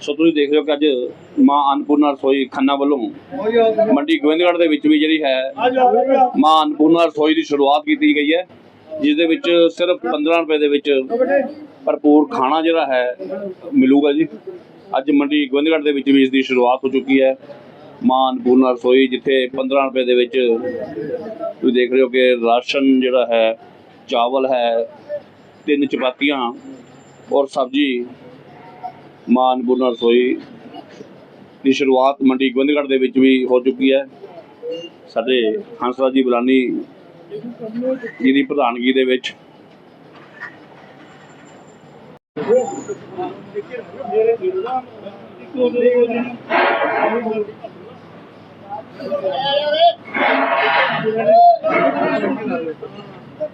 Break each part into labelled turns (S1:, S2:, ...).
S1: ਸੋ ਤੁਸੀਂ ਦੇਖ ਰਹੇ ਹੋ ਕਿ ਅੱਜ ਮਾਂ ਅਨਪੂਰਨਾ ਰਸੋਈ ਖੰਨਾ ਵੱਲੋਂ ਮੰਡੀ ਗੋਬਿੰਦਗੜ੍ਹ ਦੇ ਵਿੱਚ ਵੀ ਜਿਹੜੀ ਹੈ ਮਾਂ ਅਨਪੂਰਨਾ ਰਸੋਈ ਦੀ ਸ਼ੁਰੂਆਤ ਕੀਤੀ ਗਈ ਹੈ, ਜਿਸ ਦੇ ਵਿੱਚ ਸਿਰਫ 15 ਰੁਪਏ ਦੇ ਵਿੱਚ ਭਰਪੂਰ ਖਾਣਾ ਜਿਹੜਾ ਹੈ ਮਿਲੂਗਾ ਜੀ। ਅੱਜ ਮੰਡੀ ਗੋਬਿੰਦਗੜ੍ਹ ਦੇ ਵਿੱਚ ਵੀ ਇਸ ਦੀ ਸ਼ੁਰੂਆਤ ਹੋ ਚੁੱਕੀ ਹੈ। ਮਾਂ ਅਨਪੂਰਨਾ ਰਸੋਈ ਜਿੱਥੇ 15 ਰੁਪਏ ਦੇ ਵਿੱਚ ਤੁਸੀਂ ਦੇਖ ਰਹੇ ਹੋ ਕਿ ਰਾਸ਼ਨ ਜਿਹੜਾ ਹੈ ਚਾਵਲ ਹੈ, ਤਿੰਨ ਚਪਾਤੀਆਂ ਔਰ ਸਬਜ਼ੀ। ਮਾਨ ਅਨਪੂਰਨਾ ਰਸੋਈ ਦੀ ਸ਼ੁਰੂਆਤ ਮੰਡੀ ਗੋਬਿੰਦਗੜ੍ਹ ਦੇ ਵਿੱਚ ਵੀ ਹੋ ਚੁੱਕੀ ਹੈ। ਸਾਡੇ ਹੰਸਰਾਜ ਜੀ ਬੁਲਾਨੀ ਜੀ ਦੀ ਪ੍ਰਧਾਨਗੀ ਦੇ ਵਿੱਚ।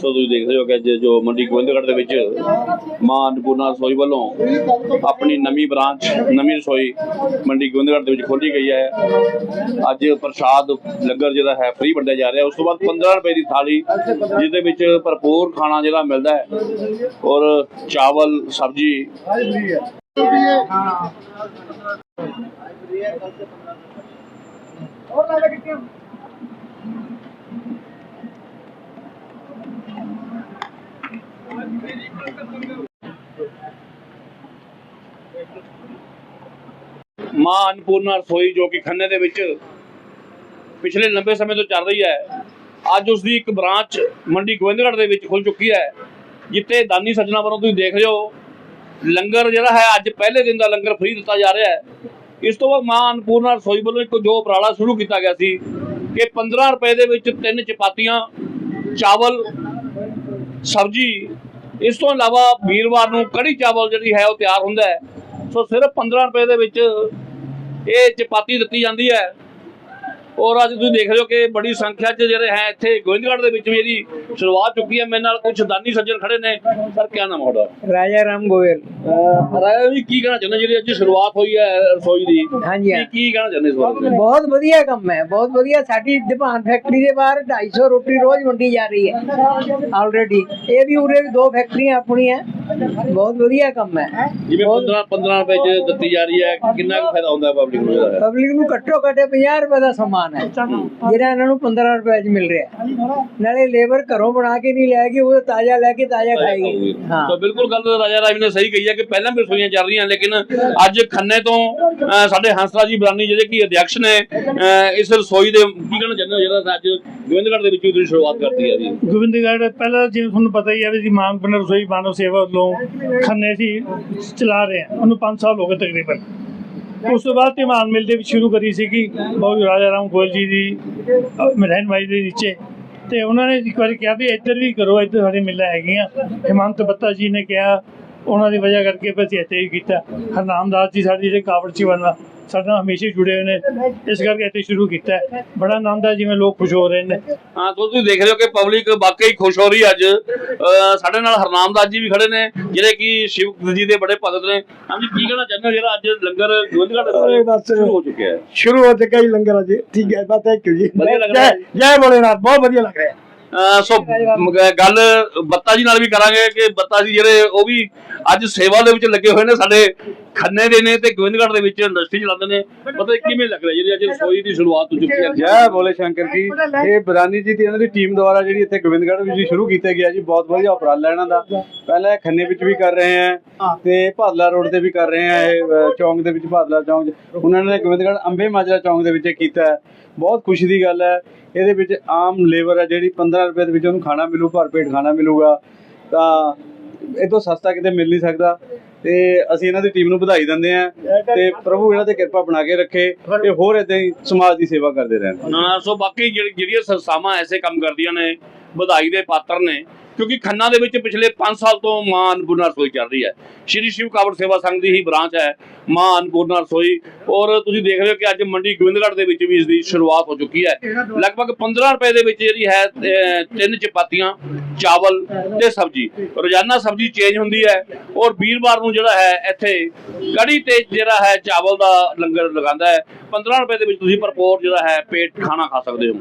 S1: ਸੋ ਤੁਸੀਂ ਦੇਖ ਰਹੇ ਹੋ ਕਿ ਅੱਜ ਜੋ ਮੰਡੀ ਗੋਬਿੰਦਗੜ੍ਹ ਦੇ ਵਿੱਚ ਮਾਂ ਅਨਪੂਰਨਾ ਰਸੋਈ ਵੱਲੋਂ ਆਪਣੀ ਨਵੀਂ ਬ੍ਰਾਂਚ, ਨਵੀਂ ਰਸੋਈ ਮੰਡੀ ਗੋਬਿੰਦਗੜ੍ਹ ਦੇ ਵਿੱਚ ਖੋਲੀ ਗਈ ਹੈ। ਅੱਜ ਪ੍ਰਸ਼ਾਦ ਲੰਗਰ ਜਿਹੜਾ ਹੈ ਫ੍ਰੀ ਵੰਡਿਆ ਜਾ ਰਿਹਾ। ਉਸ ਤੋਂ ਬਾਅਦ 15 ਰੁਪਏ ਦੀ ਥਾਲੀ ਜਿਸ ਦੇ ਵਿੱਚ ਭਰਪੂਰ ਖਾਣਾ ਜਿਹੜਾ ਮਿਲਦਾ ਹੈ ਔਰ ਚਾਵਲ, ਸਬਜ਼ੀ। ਮਾਂ ਅਨਪੂਰਨਾ ਰਸੋਈ ਜੋ ਕਿ ਖੰਨੇ ਦੇ ਵਿੱਚ ਪਿਛਲੇ ਲੰਬੇ ਸਮੇਂ ਤੋਂ ਚੱਲ ਰਹੀ ਹੈ। ਅੱਜ ਉਸ ਦੀ ਇੱਕ ਬ੍ਰਾਂਚ ਮੰਡੀ ਗੋਬਿੰਦਗੜ੍ਹ ਦੇ ਵਿੱਚ ਖੁੱਲ ਚੁੱਕੀ ਹੈ, ਜਿੱਥੇ ਦਾਨੀ ਸੱਜਣਾ ਵੱਲੋਂ ਤੁਸੀਂ ਦੇਖ ਰਹੇ ਹੋ, ਲੰਗਰ ਜਿਹੜਾ ਹੈ ਅੱਜ ਪਹਿਲੇ ਦਿਨ ਦਾ ਲੰਗਰ ਫ੍ਰੀ ਦਿੱਤਾ ਜਾ ਰਿਹਾ ਹੈ। ਇਸ ਤੋਂ ਬਾਅਦ ਮਾਂ ਅਨਪੂਰਨਾ ਰਸੋਈ ਵੱਲੋਂ ਇੱਕ ਜੋ ਉਪਰਾਲਾ ਸ਼ੁਰੂ ਕੀਤਾ ਗਿਆ ਸੀ ਕਿ 15 ਰੁਪਏ ਦੇ ਵਿੱਚ ਤਿੰਨ ਚਪਾਤੀਆਂ, ਚਾਵਲ, ਸਬਜ਼ੀ, ਇਸ ਤੋਂ ਇਲਾਵਾ ਵੀਰਵਾਰ ਨੂੰ ਕੜੀ ਚਾਵਲ ਜਿਹੜੀ ਹੈ ਉਹ ਤਿਆਰ ਹੁੰਦਾ ਹੈ। ਸੋ ਸਿਰਫ 15 ਰੁਪਏ ਦੇ ਵਿੱਚ ਇਹ ਚਪਾਤੀ ਦਿੱਤੀ ਜਾਂਦੀ ਹੈ। ਔਰ ਅੱਜ ਤੁਸੀਂ ਦੇਖ ਰਹੇ ਹੋ ਕਿ ਬੜੀ ਸੰਖਿਆ 'ਚ ਜਿਹੜੇ ਹੈ ਇੱਥੇ ਗੋਬਿੰਦਗੜ੍ਹ ਦੇ ਵਿੱਚ ਵੀ ਇਹਦੀ ਸ਼ੁਰੂਆਤ ਚੁੱਕੀ ਹੈ। ਮੇਰੇ ਨਾਲ ਕੁਝ ਦਾਨੀ ਸੱਜਣ ਖੜੇ ਨੇ। ਸਰ ਕੀ ਨਾਮ ਤੁਹਾਡਾ?
S2: ਰਾਜਾ ਰਾਮ ਗੋਇਲ।
S1: ਰਾਜਾ ਜੀ ਕੀ ਕਹਿਣਾ ਚਾਹੁੰਦੇ ਜਿਹੜੀ ਅੱਜ ਸ਼ੁਰੂਆਤ ਹੋਈ ਹੈ ਰਸੋਈ ਦੀ?
S2: ਹਾਂਜੀ
S1: ਕੀ ਕੀ ਕਹਿਣਾ ਚਾਹੁੰਦੇ ਇਸ ਬਾਰੇ?
S2: ਬਹੁਤ ਵਧੀਆ ਕੰਮ ਹੈ ਬਹੁਤ ਵਧੀਆ। ਸਾਡੀ ਦੁਕਾਨ ਫੈਕਟਰੀ ਦੇ ਬਾਹਰ 250 ਰੋਟੀ ਰੋਜ਼ ਵੰਡੀ ਜਾ ਰਹੀ ਹੈ। ਆਲਰੇਡੀ ਇਹ ਵੀ ਉਰੇ ਵੀ ਦੋ ਫੈਕਟਰੀਆਂ ਆਪਣੀਆਂ। ਬਹੁਤ ਵਧੀਆ ਕੰਮ ਹੈ।
S1: ਜਿਵੇਂ 15 15 ਰੁਪਏ 'ਚ ਦਿੱਤੀ ਜਾ ਰਹੀ ਹੈ ਕਿੰਨਾ ਕੁ ਫਾਇਦਾ ਹੁੰਦਾ ਹੈ ਪਬਲਿਕ ਨੂੰ ਇਹਦਾ
S2: ਪਬਲਿਕ ਨੂੰ ਘੱਟੋ ਘੱਟ 50 ਰੁਪਏ ਦਾ ਸਮਾਨ ਹੈ ਜਿਹੜਾ ਇਹਨਾਂ ਨੂੰ 15 ਰੁਪਏ 'ਚ ਮਿਲ ਰਿਹਾ। ਹੈ। ਨਾਲੇ ਲੇਬਰ ਘਰੋਂ ਬਣਾ ਕੇ ਨਹੀਂ ਲੈ ਕੇ ਉਹ ਤਾਜ਼ਾ ਲੈ ਕੇ ਤਾਜ਼ਾ ਖਾਏਗੀ। ਹਾਂ।
S1: ਤਾਂ ਬਿਲਕੁਲ ਗੱਲ ਰਾਜਾ ਰਾਜ ਨੇ ਸਹੀ ਕਹੀ ਹੈ ਕਿ ਪਹਿਲਾਂ ਵੀ ਰਸੋਈਆਂ ਚੱਲ ਰਹੀਆਂ ਲੇਕਿਨ ਅੱਜ ਖੰਨੇ ਤੋਂ ਸਾਡੇ ਹੰਸਰਾਜ ਜੀ ਬਰਾਨੀ ਜਿਹੜੇ ਕਿ ਅਧਿਅਕਸ਼ ਨੇ ਇਸ ਰਸੋਈ ਦੇ ਕੀ ਕਹਿਣਾ ਚਾਹੁੰਦੇ ਹੋ ਜਿਹੜਾ ਅੱਜ ਗੋਬਿੰਦਗੜ੍ਹ ਦੇ ਵਿੱਚ ਤੁਸੀਂ ਸ਼ੁਰੂਆਤ ਕਰਤੀ ਹੈ ਜੀ?
S3: ਗੋਬਿੰਦਗੜ੍ਹ ਪਹਿਲਾਂ ਜਿਵੇਂ ਤੁਹਾਨੂੰ ਪਤਾ ਹੀ ਹੈ ਵੀ ਜੀ ਮਾਨ ਬਨਰ ਰਸੋਈ ਮਾਨਵ ਸੇਵਾ ਵੱਲੋਂ ਖੰਨੇ ਸੀ, ਚਲਾ ਰਹੇ ਹਾਂ ਉਹਨੂੰ 5 ਸਾਲ ਹੋ ਗਏ ਤਕਰੀਬਨ। ਉਸ ਤੋਂ ਬਾਅਦ ਧਮਾਨ ਮਿਲ ਦੇ ਵਿੱਚ ਸ਼ੁਰੂ ਕਰੀ ਸੀਗੀ ਬਹੁਤ ਰਾਜਾ ਰਾਮ ਗੋਇਲ ਜੀ ਦੀ ਮਹਿਨ ਮਾਈ ਦੇ ਨੀਚੇ। ਤੇ ਉਹਨਾਂ ਨੇ ਇੱਕ ਵਾਰੀ ਕਿਹਾ ਵੀ ਇੱਧਰ ਵੀ ਕਰੋ, ਇੱਧਰ ਸਾਡੇ ਮਿਲਾਂ ਹੈਗੀਆਂ। ਹਿਮੰਤ ਬੱਤਾ ਜੀ ਨੇ ਕਿਹਾ, ਉਹਨਾਂ ਦੀ ਵਜ੍ਹਾ ਕਰਕੇ ਫਿਰ ਅਸੀਂ ਇੱਥੇ ਹੀ ਕੀਤਾ। ਹਰਨਾਮ ਦਾਸ ਜੀ, ਸਾਡੇ ਜਿਹੜੇ ਕਾਵੜ ਚੀਵਨ ਸਾਡੇ ਨਾਲ ਹਮੇਸ਼ਾ ਹੀ ਜੁੜੇ ਹੋਏ ਨੇ। ਇਸ ਕਰਕੇ ਇੱਥੇ ਸ਼ੁਰੂ ਕੀਤਾ ਹੈ। ਬੜਾ ਆਨੰਦ ਹੈ ਜਿਵੇਂ ਲੋਕ ਖੁਸ਼ ਹੋ ਰਹੇ ਨੇ।
S1: ਹਾਂ ਤਾਂ ਤੁਸੀਂ ਦੇਖ ਰਹੇ ਹੋ ਕਿ ਪਬਲਿਕ ਵਾਕਈ ਖੁਸ਼ ਹੋ ਰਹੀ ਅੱਜ। ਅਹ, ਸਾਡੇ ਨਾਲ ਹਰਨਾਮ ਦਾਸ ਜੀ ਵੀ ਖੜੇ ਨੇ ਜਿਹੜੇ ਕਿ ਸ਼ਿਵ ਜੀ ਦੇ ਬੜੇ ਭਗਤ ਨੇ। ਹਾਂਜੀ ਕੀ ਕਹਿਣਾ ਚਾਹੁੰਦੇ ਹੋ? ਜਿਹੜਾ ਅੱਜ ਲੰਗਰ ਗੋਬਿੰਦਗੜ੍ਹ
S4: ਅਰੇ ਬਸ।
S1: ਸ਼ੁਰੂ ਹੋ ਚੁੱਕਿਆ ਹੈ।
S4: ਸ਼ੁਰੂ ਹੋ ਚੁੱਕਾ ਹੀ ਲੰਗਰ ਅੱਜ। ਠੀਕ ਹੈ ਬਸ ਥੈਂਕ ਯੂ ਜੀ।
S1: ਵਧੀਆ ਲੱਗ ਰਿਹਾ ਹੈ।
S4: ਜੈ ਜੈ ਭੋਲੇਨਾਥ ਬਹੁਤ ਵਧੀਆ ਲੱਗ ਰਿਹਾ ਹੈ।
S1: ਅਹ ਸੋ ਮ- ਗੱਲ ਬੱਤਾ ਜੀ ਨਾਲ ਵੀ ਕਰਾਂਗੇ ਕਿ ਬੱਤਾ ਜੀ ਜਿਹੜੇ ਉਹ ਵੀ ਅੱਜ ਸੇਵਾ ਦੇ ਵਿੱਚ ਲੱਗੇ ਹੋਏ ਨੇ ਸਾਡੇ ਖੰਨੇ ਦੇ ਨੇ ਤੇ ਗੋਬਿੰਦਗੜ੍ਹ ਦੇ ਵਿੱਚ ਇੰਡਸਟਰੀ ਚਲਾਉਂਦੇ ਨੇ। ਪਤਾ ਕਿਵੇਂ ਲੱਗ ਰਿਹਾ ਜਿਹੜੀ ਅੱਜ ਰਸੋਈ ਦੀ ਸ਼ੁਰੂਆਤ ਹੋ। ਚੁੱਕੀ ਹੈ
S5: ਜੈ ਭੋਲੇ ਸ਼ੰਕਰ ਜੀ। ਇਹ ਬਰਾਨੀ ਜੀ ਦੀ ਇਹਨਾਂ ਦੀ ਟੀਮ ਦੁਆਰਾ ਜਿਹੜੀ ਇੱਥੇ ਗੋਬਿੰਦਗੜ੍ਹ ਵਿੱਚ ਵੀ ਸ਼ੁਰੂ ਕੀਤਾ ਗਿਆ ਜੀ ਬਹੁਤ ਵਧੀਆ ਉਪਰਾਲਾ ਇਹਨਾਂ ਦਾ। ਪਹਿਲਾਂ ਇਹ ਖੰਨੇ ਵਿੱਚ ਵੀ ਕਰ ਰਹੇ ਆ ਤੇ ਭਾਦਲਾ ਰੋਡ ਤੇ ਵੀ ਕਰ ਰਹੇ ਆ ਇਹ ਚੌਂਕ ਦੇ ਵਿੱਚ ਭਾਦਲਾ ਚੌਂਕ। ਉਹਨਾਂ ਨੇ ਗੋਬਿੰਦਗੜ੍ਹ ਅੰਬੇ ਮਾਜਰਾ ਚੌਂਕ ਦੇ ਵਿੱਚ ਕੀਤਾ ਬਹੁਤ ਖੁਸ਼ੀ ਦੀ ਗੱਲ ਹੈ ਇਹਦੇ ਵਿੱਚ ਆਮ ਲੇਬਰ ਹੈ ਜਿਹੜੀ 15 ਰੁਪਏ ਦੇ ਵਿੱਚ ਉਹਨੂੰ ਖਾਣਾ ਮਿਲੂ ਭਰ ਪੇਟ ਖਾਣਾ ਮਿਲੂਗਾ। ਤਾਂ ਇਹ ਤੋਂ ਸਸਤਾ ਕਿਤੇ ਮਿਲ ਨਹੀਂ ਸਕਦਾ। ਤੇ ਅਸੀਂ ਇਹਨਾਂ ਦੀ ਟੀਮ ਨੂੰ ਵਧਾਈ ਦਿੰਦੇ ਆ ਤੇ ਪ੍ਰਭੂ ਇਹਨਾਂ ਤੇ ਕਿਰਪਾ ਬਣਾ ਕੇ ਰੱਖੇ ਤੇ ਹੋਰ ਇਦਾਂ ਹੀ ਸਮਾਜ ਦੀ ਸੇਵਾ ਕਰਦੇ ਰਹਿਣ।
S1: ਨਾ ਸੋ ਬਾਕੀ ਜਿਹੜੀ- ਜਿਹੜੀਆਂ ਸੰਸਥਾਵਾਂ ਐਸੇ ਕੰਮ ਕਰਦੀਆਂ ਨੇ ਵਧਾਈ ਦੇ ਪਾਤਰ ਨੇ ਕਿਉਂਕਿ ਖੰਨਾ ਦੇ ਵਿੱਚ ਪਿਛਲੇ 5 ਸਾਲ ਤੋਂ ਮਾਂ ਅਨਪੂਰਨਾ ਰਸੋਈ ਚੱਲ ਰਹੀ ਹੈ। ਸ਼੍ਰੀ ਸ਼ਿਵ ਕਾਵੜ ਸੇਵਾ ਸੰਘ ਦੀ ਹੀ ਬ੍ਰਾਂਚ ਹੈ। ਮਾਂ ਅਨਪੂਰਨਾ ਰਸੋਈ ਔਰ ਤੁਸੀਂ ਦੇਖ ਰਹੇ ਹੋ ਕਿ ਅੱਜ ਮੰਡੀ ਗੋਬਿੰਦਗੜ੍ਹ ਦੇ ਵਿੱਚ ਵੀ ਇਸ ਦੀ ਸ਼ੁਰੂਆਤ ਹੋ ਚੁੱਕੀ ਹੈ। ਲਗਭਗ 15 ਰੁਪਏ ਦੇ ਵਿੱਚ ਜਿਹੜੀ ਹੈ ਤਿੰਨ ਚਪਾਤੀਆਂ, ਚਾਵਲ ਤੇ ਸਬਜ਼ੀ। ਰੋਜ਼ਾਨਾ ਸਬਜ਼ੀ ਚੇਂਜ ਹੁੰਦੀ ਹੈ। ਔਰ ਵੀਰਵਾਰ ਨੂੰ ਜਿਹੜਾ ਹੈ, ਇੱਥੇ ਕੜੀ ਤੇ ਜਿਹੜਾ ਹੈ, ਚਾਵਲ ਦਾ ਲੰਗਰ ਲਗਾਉਂਦਾ ਹੈ। 15 ਰੁਪਏ ਦੇ ਵਿੱਚ ਤੁਸੀਂ ਭਰਪੂਰ ਜਿਹੜਾ ਹੈ, ਪੇਟ ਖਾਣਾ ਖਾ ਸਕਦੇ ਹੋ।